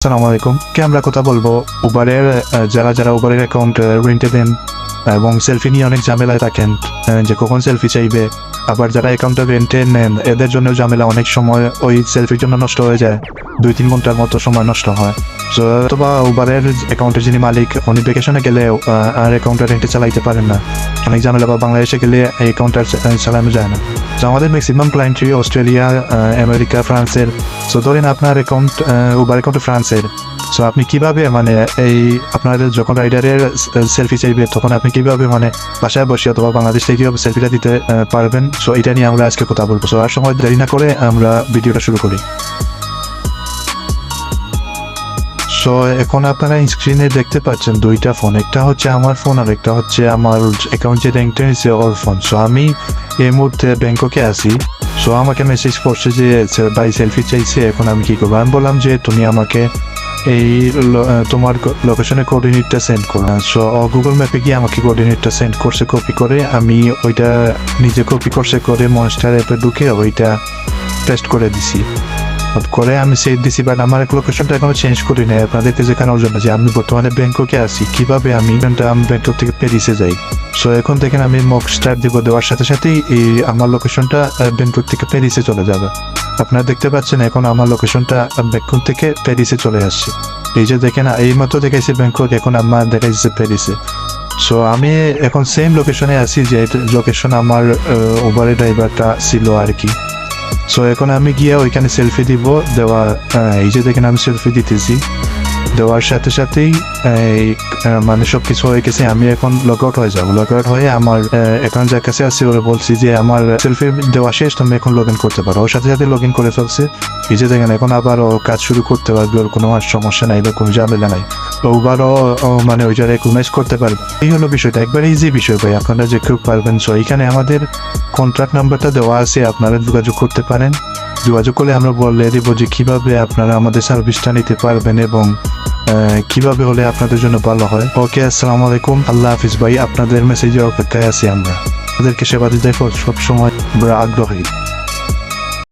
আসসালামু আলাইকুম। কে আমরা কথা বলব? উবারের যারা যারা উবারের অ্যাকাউন্ট রেন্টে দেন, এবং সেলফি নিয়ে অনেক ঝামেলায় থাকেন যে কখন সেলফি চাইবে। আবার যারা অ্যাকাউন্টটা রেন্টে নেন, এদের জন্য ঝামেলা অনেক সময় ওই সেলফির জন্য নষ্ট হয়ে যায়। দুই তিন ঘণ্টার মতো সময় নষ্ট হয়। তো অথবা উবারের অ্যাকাউন্টের যিনি মালিক, উনি ভেকেশনে গেলে আর অ্যাকাউন্টটা রেন্টে চালাইতে পারেন না। অনেক ঝামেলা বা বাংলাদেশে গেলে এই অ্যাকাউন্টটা চালানো যায় না। তো আমাদের ম্যাক্সিমাম ক্লায়েন্টই অস্ট্রেলিয়া আমেরিকা, ফ্রান্সের। সো ধরেন আপনার অ্যাকাউন্ট উবার অ্যাকাউন্ট ফ্রান্সের। সো আপনি কীভাবে মানে এই আপনাদের যখন রাইডারের সেলফি চাইবে, তখন আপনি কীভাবে মানে বাসায় বসে অথবা বাংলাদেশ থেকে সেলফিটা দিতে পারবেন? সো এটা নিয়ে আমরা আজকে কথা বলব। সো আর সময় দেরি না করে আমরা ভিডিওটা শুরু করি। সো এখন আপনারা স্ক্রিনে দেখতে পাচ্ছেন দুইটা ফোন একটা হচ্ছে আমার ফোন আর একটা হচ্ছে আমার অ্যাকাউন্ট যে র্যাঙ্কটা ওর ফোন সো আমি এই মুহূর্তে ব্যাংককে আছি। সো আমাকে মেসেজ করছে যে ভাই সেলফি চাইছে, এখন আমি কি করব? আমি বললাম যে, তুমি আমাকে এই তোমার লোকেশনের কোঅর্ডিনেটটা সেন্ড করো। সো গুগল ম্যাপে গিয়ে আমাকে কোঅর্ডিনেটটা সেন্ড করছে কপি করে। আমি ওইটা নিজে কপি করছে, করে মনস্টার অ্যাপে ঢুকে ওইটা টেস্ট করে দিছি। করে আমি সেট দিছি বাট আমার লোকেশনটা এখনও চেঞ্জ করি নাই আপনাদেরকে দেখানোর জন্য যে আমি বর্তমানে ব্যাংককে আছি। কীভাবে আমি ব্যাংকক থেকে প্যারিসে যাই? সো এখন থেকে আমি মক স্টার দিব দেওয়ার সাথে সাথেই এই আমার লোকেশনটা ব্যাংকক থেকে প্যারিসে চলে যাবে। আপনারা দেখতে পাচ্ছেন এখন আমার লোকেশনটা ব্যাংকক থেকে প্যারিসে চলে আসছে। এই যে দেখেন এই মাত্র দেখাইছে ব্যাংকক এখন আমার দেখাইছে প্যারিসে সো আমি এখন সেম লোকেশনে আছি, যে লোকেশন আমার ওভারে ড্রাইভারটা ছিল আর কি। সো এখন আমি গিয়ে ওইখানে সেলফি দিব দেওয়া এই যে দেখেন আমি সেলফি দিতেছি। দেওয়ার সাথে সাথেই মানে সব কিছু হয়ে গেছে। আমি এখন লগ আউট হয়ে যাব। লগ আউট হয়ে আমার এখন যার কাছে আছে, ওরা বলছি যে আমার সেলফি দেওয়া শেষ, তুমি এখন লগ ইন করতে পারো। ওর সাথে সাথে লগ ইন করে ফেলছে। এই যে দেখেন, এখন আবার ও কাজ শুরু করতে পারবে, ওর কোনো আর সমস্যা নাই বা কোনো ঝামেলা নাই। ওবারও মানে ওই জায়গায় রেকগনাইজ করতে পারবে। এই হলো বিষয়টা। একবার ইজি বিষয় ভাই, আপনারা যে কেউ পারবেন। সো এখানে আমাদের কন্ট্রাক্ট নাম্বারটা দেওয়া আছে, আপনারা যোগাযোগ করতে পারেন। যোগাযোগ করলে আমরা বলে দিব যে কীভাবে আপনারা আমাদের সার্ভিসটা নিতে পারবেন এবং কীভাবে হলে আপনাদের জন্য ভালো হয়? ওকে আসসালামু আলাইকুম। আল্লাহ হাফিজ ভাই, আপনাদের মেসেজের অপেক্ষায় আছি আমরা। ওদেরকে সেবা দিতে সবসময় আমরা আগ্রহী।